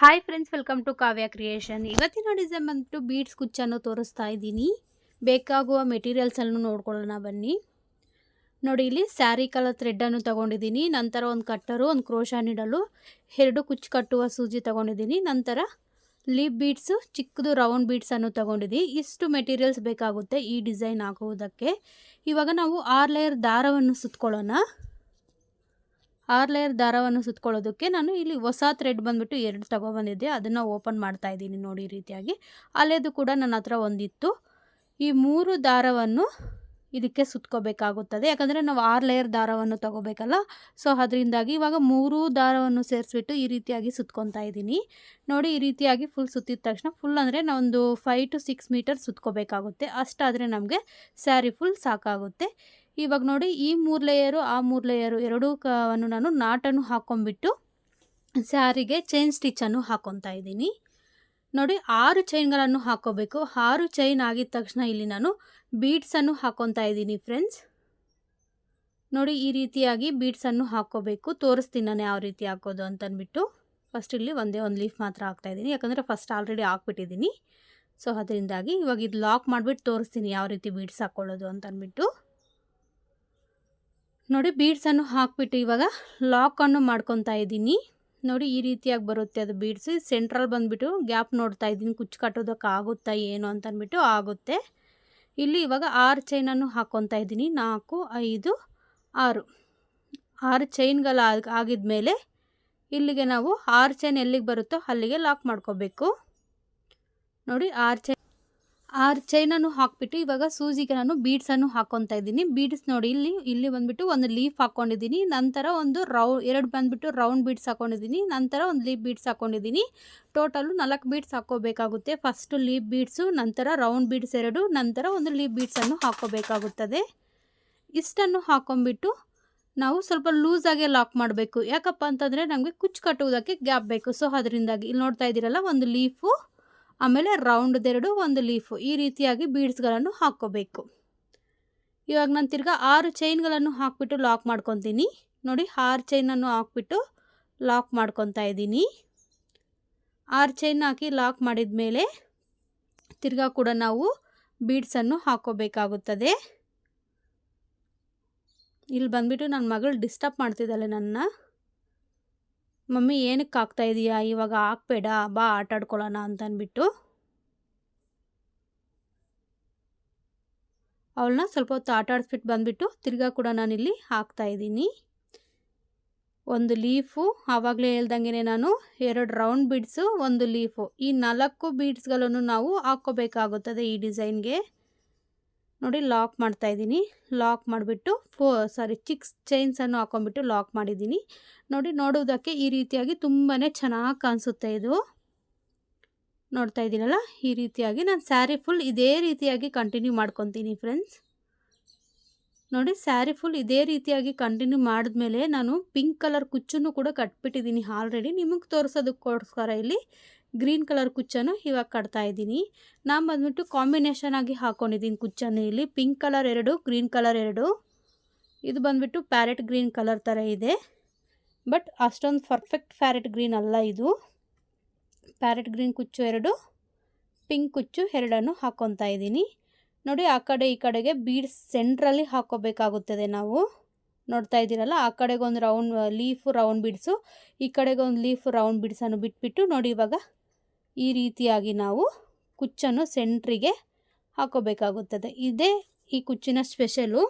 Hi friends welcome to Kavya creation ಇವತ್ತಿನ design ಬಂದ್ಬಿಟ್ಟು beads ಕುಚ್ಚನ್ನು ತೋರಿಸ್ತಾ ಇದ್ದೀನಿ. ಬೇಕಾಗುವ ಮೆಟೀರಿಯಲ್ಸನ್ನು ನೋಡ್ಕೊಳ್ಳೋಣ ಬನ್ನಿ. ನೋಡಿ, ಇಲ್ಲಿ ಸ್ಯಾರಿ ಕಲರ್ ಥ್ರೆಡ್ಡನ್ನು ತಗೊಂಡಿದ್ದೀನಿ. ನಂತರ ಒಂದು ಕಟ್ಟರು ಒಂದು ಕ್ರೋಶ ನೀಡಲು ಎರಡು ಕುಚ್ಚು ಕಟ್ಟುವ ಸೂಜಿ ತಗೊಂಡಿದ್ದೀನಿ. ನಂತರ ಲೀಪ್ ಬೀಡ್ಸು ಚಿಕ್ಕದು ರೌಂಡ್ ಬೀಡ್ಸನ್ನು ತಗೊಂಡಿದ್ದೀನಿ. ಇಷ್ಟು ಮೆಟೀರಿಯಲ್ಸ್ ಬೇಕಾಗುತ್ತೆ ಈ ಡಿಸೈನ್ ಹಾಕುವುದಕ್ಕೆ. ಇವಾಗ ನಾವು ಆರು ಲೇಯರ್ ದಾರವನ್ನು ಸುತ್ಕೊಳ್ಳೋಣ. ಆರು ಲೇಯರ್ ದಾರವನ್ನು ಸುತ್ಕೊಳ್ಳೋದಕ್ಕೆ ನಾನು ಇಲ್ಲಿ ಹೊಸ ಥ್ರೆಡ್ ಬಂದುಬಿಟ್ಟು ಎರಡು ತಗೊಬಂದಿದ್ದೆ. ಅದನ್ನು ಓಪನ್ ಮಾಡ್ತಾ ಇದ್ದೀನಿ ನೋಡಿ ರೀತಿಯಾಗಿ. ಅಲ್ಲೇದು ಕೂಡ ನನ್ನ ಹತ್ರ ಒಂದಿತ್ತು. ಈ ಮೂರು ದಾರವನ್ನು ಇದಕ್ಕೆ ಸುತ್ಕೋಬೇಕಾಗುತ್ತದೆ. ಯಾಕಂದರೆ ನಾವು ಆರು ಲೇಯರ್ ದಾರವನ್ನು ತಗೋಬೇಕಲ್ಲ. ಸೊ, ಅದರಿಂದಾಗಿ ಇವಾಗ ಮೂರು ದಾರವನ್ನು ಸೇರಿಸ್ಬಿಟ್ಟು ಈ ರೀತಿಯಾಗಿ ಸುತ್ಕೊತಾ ಇದ್ದೀನಿ. ನೋಡಿ ಈ ರೀತಿಯಾಗಿ ಫುಲ್ ಸುತ್ತಿದ ತಕ್ಷಣ ಫುಲ್ ಅಂದರೆ ನಾವೊಂದು ಫೈವ್ ಟು ಸಿಕ್ಸ್ ಮೀಟರ್ ಸುತ್ಕೋಬೇಕಾಗುತ್ತೆ. ಅಷ್ಟಾದರೆ ನಮಗೆ ಸ್ಯಾರಿ ಫುಲ್ ಸಾಕಾಗುತ್ತೆ. ಇವಾಗ ನೋಡಿ ಈ ಮೂರು ಲೇಯರು ಆ ಮೂರು ಲೇಯರು ಎರಡೂ ಕವನ್ನು ನಾನು ನಾಟನ್ನು ಹಾಕ್ಕೊಂಬಿಟ್ಟು ಸ್ಯಾರಿಗೆ ಚೈನ್ ಸ್ಟಿಚ್ಚನ್ನು ಹಾಕ್ಕೊತಾ ಇದ್ದೀನಿ. ನೋಡಿ ಆರು ಚೈನ್ಗಳನ್ನು ಹಾಕ್ಕೋಬೇಕು ಆರು ಚೈನ್ ಆಗಿದ ತಕ್ಷಣ ಇಲ್ಲಿ ನಾನು ಬೀಡ್ಸನ್ನು ಹಾಕ್ಕೊತಾ ಇದ್ದೀನಿ ಫ್ರೆಂಡ್ಸ್ ನೋಡಿ ಈ ರೀತಿಯಾಗಿ ಬೀಡ್ಸನ್ನು ಹಾಕ್ಕೋಬೇಕು ತೋರಿಸ್ತೀನಿ ನಾನು ಯಾವ ರೀತಿ ಹಾಕೋದು ಅಂತಂದ್ಬಿಟ್ಟು ಫಸ್ಟ್ ಇಲ್ಲಿ ಒಂದೇ ಒಂದು ಲೀಫ್ ಮಾತ್ರ ಹಾಕ್ತಾಯಿದ್ದೀನಿ ಯಾಕಂದರೆ ಫಸ್ಟ್ ಆಲ್ರೆಡಿ ಹಾಕ್ಬಿಟ್ಟಿದ್ದೀನಿ. ಸೊ ಅದರಿಂದಾಗಿ ಇವಾಗ ಇದು ಲಾಕ್ ಮಾಡಿಬಿಟ್ಟು ತೋರಿಸ್ತೀನಿ ಯಾವ ರೀತಿ ಬೀಡ್ಸ್ ಹಾಕ್ಕೊಳ್ಳೋದು ಅಂತಂದ್ಬಿಟ್ಟು ನೋಡಿ ಬೀಡ್ಸನ್ನು ಹಾಕ್ಬಿಟ್ಟು ಇವಾಗ ಲಾಕನ್ನು ಮಾಡ್ಕೊತಾ ಇದ್ದೀನಿ. ನೋಡಿ ಈ ರೀತಿಯಾಗಿ ಬರುತ್ತೆ ಅದು ಬೀಡ್ಸ್ ಸೆಂಟ್ರಲ್ ಬಂದುಬಿಟ್ಟು ಗ್ಯಾಪ್ ನೋಡ್ತಾ ಇದ್ದೀನಿ. ಕುಚ್ಚು ಕಟ್ಟೋದಕ್ಕೆ ಆಗುತ್ತಾ ಏನು ಅಂತಂದ್ಬಿಟ್ಟು ಆಗುತ್ತೆ. ಇಲ್ಲಿ ಇವಾಗ ಆರು ಚೈನನ್ನು ಹಾಕ್ಕೊತಾ ಇದ್ದೀನಿ. ನಾಲ್ಕು, ಐದು, ಆರು. ಆರು ಚೈನ್ಗಳ ಆಗಿದ ಮೇಲೆ ಇಲ್ಲಿಗೆ ನಾವು ಆರು ಚೈನ್ ಎಲ್ಲಿಗೆ ಬರುತ್ತೋ ಅಲ್ಲಿಗೆ ಲಾಕ್ ಮಾಡ್ಕೋಬೇಕು. ನೋಡಿ ಆರು ಚೈನ್ ಆರು ಚೈನನ್ನು ಹಾಕ್ಬಿಟ್ಟು ಇವಾಗ ಸೂಜಿಗೆ ನಾನು ಬೀಡ್ಸನ್ನು ಹಾಕ್ಕೊತಾ ಇದ್ದೀನಿ. ಬೀಡ್ಸ್ ನೋಡಿ ಇಲ್ಲಿ ಇಲ್ಲಿ ಬಂದ್ಬಿಟ್ಟು ಒಂದು ಲೀಫ್ ಹಾಕ್ಕೊಂಡಿದ್ದೀನಿ ನಂತರ ಒಂದು ರೌ ಎರಡು ಬಂದ್ಬಿಟ್ಟು ರೌಂಡ್ ಬೀಡ್ಸ್ ಹಾಕ್ಕೊಂಡಿದ್ದೀನಿ ನಂತರ ಒಂದು ಲೀಫ್ ಬೀಡ್ಸ್ ಹಾಕ್ಕೊಂಡಿದ್ದೀನಿ ಟೋಟಲು ನಾಲ್ಕು ಬೀಡ್ಸ್ ಹಾಕ್ಕೋಬೇಕಾಗುತ್ತೆ. ಫಸ್ಟು ಲೀಫ್ ಬೀಡ್ಸು ನಂತರ ರೌಂಡ್ ಬೀಡ್ಸ್ ಎರಡು, ನಂತರ ಒಂದು ಲೀಫ್ ಬೀಡ್ಸನ್ನು ಹಾಕ್ಕೋಬೇಕಾಗುತ್ತದೆ. ಇಷ್ಟನ್ನು ಹಾಕೊಂಬಿಟ್ಟು ನಾವು ಸ್ವಲ್ಪ ಲೂಸಾಗೆ ಲಾಕ್ ಮಾಡಬೇಕು. ಯಾಕಪ್ಪ ಅಂತಂದರೆ ನಮಗೆ ಕುಚ್ಚು ಕಟ್ಟುವುದಕ್ಕೆ ಗ್ಯಾಪ್ ಬೇಕು. ಸೊ ಅದರಿಂದಾಗಿ ಇಲ್ಲಿ ನೋಡ್ತಾ ಇದ್ದೀರಲ್ಲ, ಒಂದು ಲೀಫು ಆಮೇಲೆ ರೌಂಡ್ದೆರಡು ಒಂದು ಲೀಫು ಈ ರೀತಿಯಾಗಿ ಬೀಡ್ಸ್ಗಳನ್ನು ಹಾಕ್ಕೋಬೇಕು. ಇವಾಗ ನಾನು ತಿರ್ಗಾ ಆರು ಚೈನ್ಗಳನ್ನು ಹಾಕ್ಬಿಟ್ಟು ಲಾಕ್ ಮಾಡ್ಕೊತೀನಿ. ನೋಡಿ ಆರು ಚೈನನ್ನು ಹಾಕ್ಬಿಟ್ಟು ಲಾಕ್ ಮಾಡ್ಕೊತಾ ಇದ್ದೀನಿ. ಆರು ಚೈನ್ ಹಾಕಿ ಲಾಕ್ ಮಾಡಿದ ಮೇಲೆ ತಿರ್ಗಾ ಕೂಡ ನಾವು ಬೀಡ್ಸನ್ನು ಹಾಕ್ಕೋಬೇಕಾಗುತ್ತದೆ. ಇಲ್ಲಿ ಬಂದುಬಿಟ್ಟು ನನ್ನ ಮಗಳು ಡಿಸ್ಟರ್ಬ್ ಮಾಡ್ತಿದ್ದಾಳೆ ನನ್ನ. ಮಮ್ಮಿ ಏನಕ್ಕೆ ಹಾಕ್ತಾ ಇದೀಯಾ? ಇವಾಗ ಹಾಕ್ಬೇಡ, ಬಾ ಆಟ ಆಡ್ಕೊಳ್ಳೋಣ ಅಂತ ಅಂದ್ಬಿಟ್ಟು ಅವಳನ್ನ ಸ್ವಲ್ಪ ಹೊತ್ತು ಆಟ ಆಡಿಸ್ಬಿಟ್ಟು ಬಂದುಬಿಟ್ಟು ತಿರ್ಗಾ ಕೂಡ ನಾನಿಲ್ಲಿ ಹಾಕ್ತಾ ಇದ್ದೀನಿ. ಒಂದು ಲೀಫು, ಆವಾಗಲೇ ಹೇಳ್ದಂಗೆ ನಾನು ಎರಡು ರೌಂಡ್ ಬೀಡ್ಸು, ಒಂದು ಲೀಫು. ಈ ನಾಲ್ಕು ಬೀಡ್ಸ್ಗಳನ್ನು ನಾವು ಹಾಕ್ಕೋಬೇಕಾಗುತ್ತದೆ ಈ ಡಿಸೈನ್ಗೆ. ನೋಡಿ ಲಾಕ್ ಮಾಡ್ತಾ ಇದ್ದೀನಿ. ಲಾಕ್ ಮಾಡಿಬಿಟ್ಟು ಫೋ, ಸಾರಿ ಚಿಕ್ಸ್ ಚೈನ್ಸನ್ನು ಹಾಕೊಂಡ್ಬಿಟ್ಟು ಲಾಕ್ ಮಾಡಿದ್ದೀನಿ. ನೋಡಿ ನೋಡೋದಕ್ಕೆ ಈ ರೀತಿಯಾಗಿ ತುಂಬಾ ಚೆನ್ನಾಗಿ ಕಾಣಿಸುತ್ತೆ ಇದು. ನೋಡ್ತಾ ಇದ್ದೀರಲ್ಲ? ಈ ರೀತಿಯಾಗಿ ನಾನು ಸ್ಯಾರಿ ಫುಲ್ ಇದೇ ರೀತಿಯಾಗಿ ಕಂಟಿನ್ಯೂ ಮಾಡ್ಕೊತೀನಿ ಫ್ರೆಂಡ್ಸ್. ನೋಡಿ ಸ್ಯಾರಿ ಫುಲ್ ಇದೇ ರೀತಿಯಾಗಿ ಕಂಟಿನ್ಯೂ ಮಾಡಿದ್ಮೇಲೆ ನಾನು ಪಿಂಕ್ ಕಲರ್ ಕುಚ್ಚನ್ನು ಕೂಡ ಕಟ್ಬಿಟ್ಟಿದ್ದೀನಿ ಆಲ್ರೆಡಿ. ನಿಮಗೆ ತೋರಿಸೋದಕ್ಕೋಸ್ಕರ ಇಲ್ಲಿ ಗ್ರೀನ್ ಕಲರ್ ಕುಚ್ಚನ್ನು ಇವಾಗ ಕಟ್ತಾ ಇದ್ದೀನಿ. ನಾನು ಬಂದ್ಬಿಟ್ಟು ಕಾಂಬಿನೇಷನ್ ಆಗಿ ಹಾಕ್ಕೊಂಡಿದ್ದೀನಿ ಕುಚ್ಚನ್ನು ಇಲ್ಲಿ. ಪಿಂಕ್ ಕಲರ್ ಎರಡು, ಗ್ರೀನ್ ಕಲರ್ ಎರಡು. ಇದು ಬಂದ್ಬಿಟ್ಟು ಪ್ಯಾರೆಟ್ ಗ್ರೀನ್ ಕಲರ್ ಥರ ಇದೆ. ಬಟ್ ಅಷ್ಟೊಂದು ಪರ್ಫೆಕ್ಟ್ ಪ್ಯಾರೆಟ್ ಗ್ರೀನ್ ಅಲ್ಲ ಇದು. ಪ್ಯಾರೆಟ್ ಗ್ರೀನ್ ಕುಚ್ಚು ಎರಡು, ಪಿಂಕ್ ಕುಚ್ಚು ಎರಡನ್ನು ಹಾಕ್ಕೊತಾ ಇದ್ದೀನಿ. ನೋಡಿ, ಆ ಕಡೆ ಈ ಕಡೆಗೆ ಬೀಡ್ಸ್ ಸೆಂಟ್ರಲ್ಲಿ ಹಾಕೋಬೇಕಾಗುತ್ತದೆ ನಾವು. ನೋಡ್ತಾ ಇದ್ದೀರಲ್ಲ, ಆ ಕಡೆಗೆ ಒಂದು ರೌಂಡ್ ಲೀಫು ರೌಂಡ್ ಬೀಡ್ಸು ಈ ಕಡೆಗೆ ಒಂದು ಲೀಫು ರೌಂಡ್ ಬೀಡ್ಸನ್ನು ಬಿಟ್ಬಿಟ್ಟು ನೋಡಿ ಇವಾಗ ಈ ರೀತಿಯಾಗಿ ನಾವು ಕುಚ್ಚನ್ನು ಸೆಂಟ್ರಿಗೆ ಹಾಕೋಬೇಕಾಗುತ್ತದೆ. ಇದೇ ಈ ಕುಚ್ಚಿನ ಸ್ಪೆಷಲು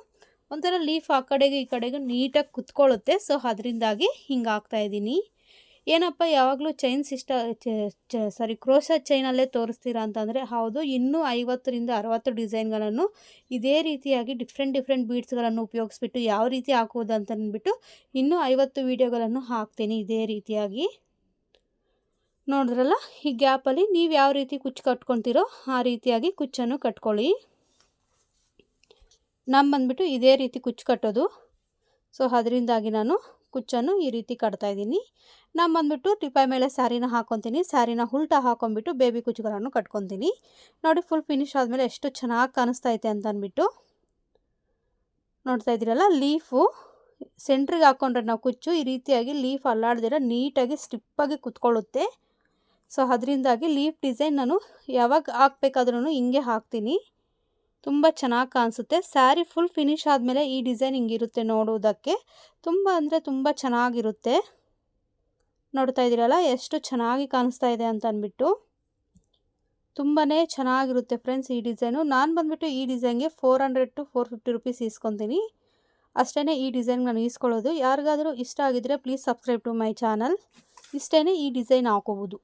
ಒಂಥರ ಲೀಫ್ ಆ ಕಡೆಗೆ ಈ ಕಡೆಗೆ ನೀಟಾಗಿ ಕುತ್ಕೊಳ್ಳುತ್ತೆ. ಸೊ ಅದರಿಂದಾಗಿ ಹಿಂಗೆ ಹಾಕ್ತಾಯಿದ್ದೀನಿ ಏನಪ್ಪ ಯಾವಾಗಲೂ ಚೈನ್ಸ್ ಇಷ್ಟ ಸಾರಿ ಕ್ರೋಶ ಚೈನಲ್ಲೇ ತೋರಿಸ್ತೀರಾ ಅಂತಂದರೆ ಹೌದು, ಇನ್ನೂ ಐವತ್ತರಿಂದ ಅರವತ್ತು ಡಿಸೈನ್ಗಳನ್ನು ಇದೇ ರೀತಿಯಾಗಿ ಡಿಫ್ರೆಂಟ್ ಡಿಫ್ರೆಂಟ್ ಬೀಡ್ಸ್ಗಳನ್ನು ಉಪಯೋಗಿಸ್ಬಿಟ್ಟು ಯಾವ ರೀತಿ ಹಾಕುವುದು ಅಂತಂದ್ಬಿಟ್ಟು ಇನ್ನೂ ಐವತ್ತು ವೀಡಿಯೋಗಳನ್ನು ಹಾಕ್ತೀನಿ ಇದೇ ರೀತಿಯಾಗಿ. ನೋಡಿದ್ರಲ್ಲ, ಈ ಗ್ಯಾಪಲ್ಲಿ ನೀವು ಯಾವ ರೀತಿ ಕುಚ್ಚು ಕಟ್ಕೊತೀರೋ ಆ ರೀತಿಯಾಗಿ ಕುಚ್ಚನ್ನು ಕಟ್ಕೊಳ್ಳಿ. ನಮ್ಮ ಬಂದ್ಬಿಟ್ಟು ಇದೇ ರೀತಿ ಕುಚ್ಚು ಕಟ್ಟೋದು. ಸೊ ಅದರಿಂದಾಗಿ ನಾನು ಕುಚ್ಚನ್ನು ಈ ರೀತಿ ಕಟ್ತಾ ಇದ್ದೀನಿ. ನಾನು ಬಂದ್ಬಿಟ್ಟು ಟಿಪಾಯ್ ಮೇಲೆ ಸ್ಯಾರಿನ ಹಾಕ್ಕೊತೀನಿ ಸ್ಯಾರಿನ ಉಲ್ಟಾ ಹಾಕೊಂಡ್ಬಿಟ್ಟು ಬೇಬಿ ಕುಚ್ಚುಗಳನ್ನು ಕಟ್ಕೊತೀನಿ. ನೋಡಿ ಫುಲ್ ಫಿನಿಶ್ ಆದಮೇಲೆ ಎಷ್ಟು ಚೆನ್ನಾಗಿ ಕಾಣಿಸ್ತೈತೆ ಅಂತ ಅಂದ್ಬಿಟ್ಟು. ನೋಡ್ತಾ ಇದ್ದೀರಲ್ಲ ಲೀಫು ಸೆಂಟ್ರಿಗೆ ಹಾಕ್ಕೊಂಡ್ರೆ ನಾವು ಕುಚ್ಚು ಈ ರೀತಿಯಾಗಿ ಲೀಫ್ ಅಲ್ಲಾಡ್ದಿರ ನೀಟಾಗಿ ಸ್ಟಿಪ್ಪಾಗಿ ಕುತ್ಕೊಳ್ಳುತ್ತೆ. ಸೊ ಅದರಿಂದಾಗಿ ಲೀಫ್ ಡಿಸೈನ್ ನಾನು ಯಾವಾಗ ಹಾಕ್ಬೇಕಾದ್ರೂ ಹಿಂಗೆ ಹಾಕ್ತೀನಿ. ತುಂಬ ಚೆನ್ನಾಗಿ ಕಾಣಿಸುತ್ತೆ. ಸ್ಯಾರಿ ಫುಲ್ ಫಿನಿಶ್ ಆದಮೇಲೆ ಈ ಡಿಸೈನ್ ಹಿಂಗಿರುತ್ತೆ ನೋಡುವುದಕ್ಕೆ ತುಂಬ ಅಂದರೆ ತುಂಬ ಚೆನ್ನಾಗಿರುತ್ತೆ. ನೋಡ್ತಾ ಇದ್ದೀರಲ್ಲ, ಎಷ್ಟು ಚೆನ್ನಾಗಿ ಕಾಣಿಸ್ತಾ ಇದೆ ಅಂತ ಅಂದ್ಬಿಟ್ಟು. ತುಂಬಾ ಚೆನ್ನಾಗಿರುತ್ತೆ ಫ್ರೆಂಡ್ಸ್ ಈ ಡಿಸೈನು. ನಾನು ಬಂದುಬಿಟ್ಟು ಈ ಡಿಸೈನ್ಗೆ four hundred to four fifty rupees ಇಸ್ಕೊತೀನಿ ಅಷ್ಟೇ ಈ ಡಿಸೈನ್ ನಾನು ಈಸ್ಕೊಳ್ಳೋದು. ಯಾರಿಗಾದರೂ ಇಷ್ಟ ಆಗಿದ್ದರೆ please subscribe to my channel. ಇಷ್ಟೇ ಈ ಡಿಸೈನ್ ಹಾಕೋಬೋದು.